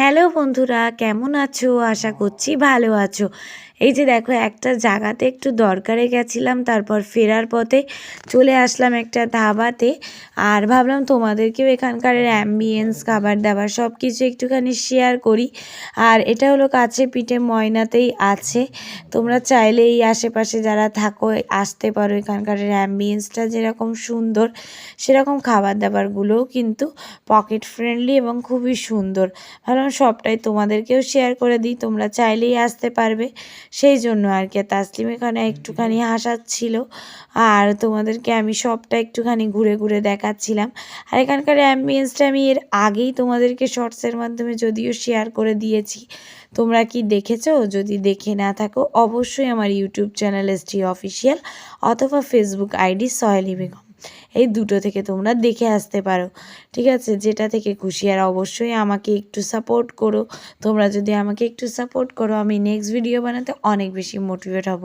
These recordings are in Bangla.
হ্যালো বন্ধুরা কেমন আছো? আশা করছি ভালো আছো। এই যে দেখো, একটা জায়গাতে একটু দরকারে গেছিলাম, তারপর ফেরার পথে চলে আসলাম একটা ধাবাতে। আর ভাবলাম তোমাদেরকেও এখানকার অ্যাম্বিয়েন্স খাবার দাবার সব কিছু একটুখানি শেয়ার করি। আর এটা হলো কাছে পিঠে ময়নাতেই আছে। তোমরা চাইলে এই আশেপাশে যারা থাকো, আসতে পারো এখানকার অ্যাম্বিয়েন্সটা যেরকম সুন্দর, সেরকম খাবার দাবারগুলোও কিন্তু পকেট ফ্রেন্ডলি এবং খুবই সুন্দর। ভাবলাম সবটাই তোমাদেরকেও শেয়ার করে দিই, তোমরা চাইলেই আসতে পারবে। সেই জন্য আর কি তাসলিম এখানে একটুখানি হাসাচ্ছিল আর তোমাদেরকে আমি সবটা একটুখানি ঘুরে ঘুরে দেখাচ্ছিলাম। আর এখানকার অ্যাম্বিয়েন্সটা আমি এর আগেই তোমাদেরকে শর্টসের মাধ্যমে যদিও শেয়ার করে দিয়েছি। তোমরা কি দেখেছ? যদি দেখে না থাকো অবশ্যই আমার ইউটিউব চ্যানেল এস অফিসিয়াল অথবা ফেসবুক আইডি সহেলি বেগম এই দুটো থেকে তোমরা দেখে আসতে পারো। ঠিক আছে? যেটা থেকে খুশি আর অবশ্যই আমাকে একটু সাপোর্ট করো। তোমরা যদি আমাকে একটু সাপোর্ট করো আমি নেক্সট ভিডিও বানাতে অনেক বেশি মোটিভেট হব।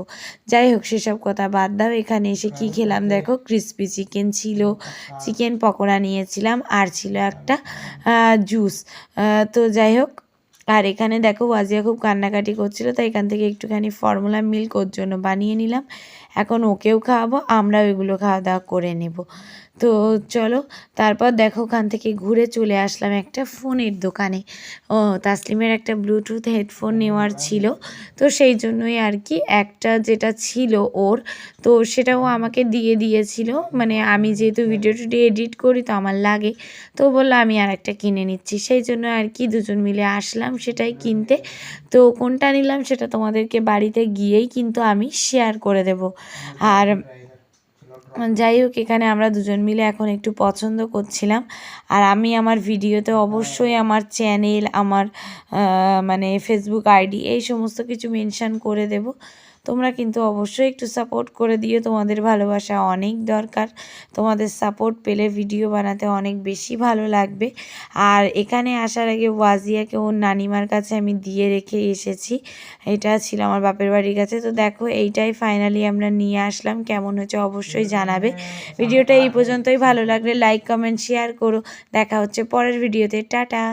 যাই হোক সেসব কথা বাদ দাও। এখানে এসে কি খেলাম? দেখো ক্রিসপি চিকেন ছিল। চিকেন পকোড়া নিয়েছিলাম আর ছিল একটা জুস তো যাই হোক আর এখানে দেখো ওয়াজিয়া খুব কান্নাকাটি করছিল, তাই এখান থেকে একটুখানি ফর্মুলা মিল্ক ওর জন্য বানিয়ে নিলাম। এখন ওকেও খাওয়াবো আমরাও এগুলো খাওয়া দাওয়া করে নেব। তো চলো, তারপর দেখো ওখান থেকে ঘুরে চলে আসলাম একটা ফোনের দোকানে। ও, তাসলিমের একটা ব্লুটুথ হেডফোন নেওয়ার ছিল। তো সেই জন্যই আর কি একটা যেটা ছিল ওর, তো সেটাও আমাকে দিয়ে দিয়েছিল। মানে আমি যেহেতু ভিডিও টিডিও এডিট করি, তো আমার লাগে। তো বলল আমি আর একটা কিনে নিচ্ছি। সেই জন্য আর কি দুজন মিলে আসলাম। সেটাই কিনতে। তো কোনটা নিলাম সেটা তোমাদেরকে বাড়িতে গিয়েই কিন্তু আমি শেয়ার করে দেব। আর যাই হোক, এখানে আমরা দুজন মিলে এখন একটু পছন্দ করছিলাম। আর আমি আমার ভিডিওতে অবশ্যই আমার চ্যানেল আমার মানে ফেসবুক আইডি এই সমস্ত কিছু মেনশান করে দেব। তোমরা কিন্তু অবশ্যই একটু সাপোর্ট করে দিও। তোমাদের ভালোবাসা অনেক দরকার। তোমাদের সাপোর্ট পেলে ভিডিও বানাতে অনেক বেশি ভালো লাগবে। আর এখানে আসার আগে ওয়াজিয়াকে ওর নানিমার কাছে আমি দিয়ে রেখে এসেছি। এটা ছিল আমার বাপের বাড়ির কাছে। তো দেখো এইটাই ফাইনালি আমরা নিয়ে আসলাম। কেমন হচ্ছে অবশ্যই জানাবে। ভিডিওটা এই পর্যন্তই। ভালো লাগলে লাইক কমেন্ট শেয়ার করো। দেখা হচ্ছে পরের ভিডিওতে টাটা।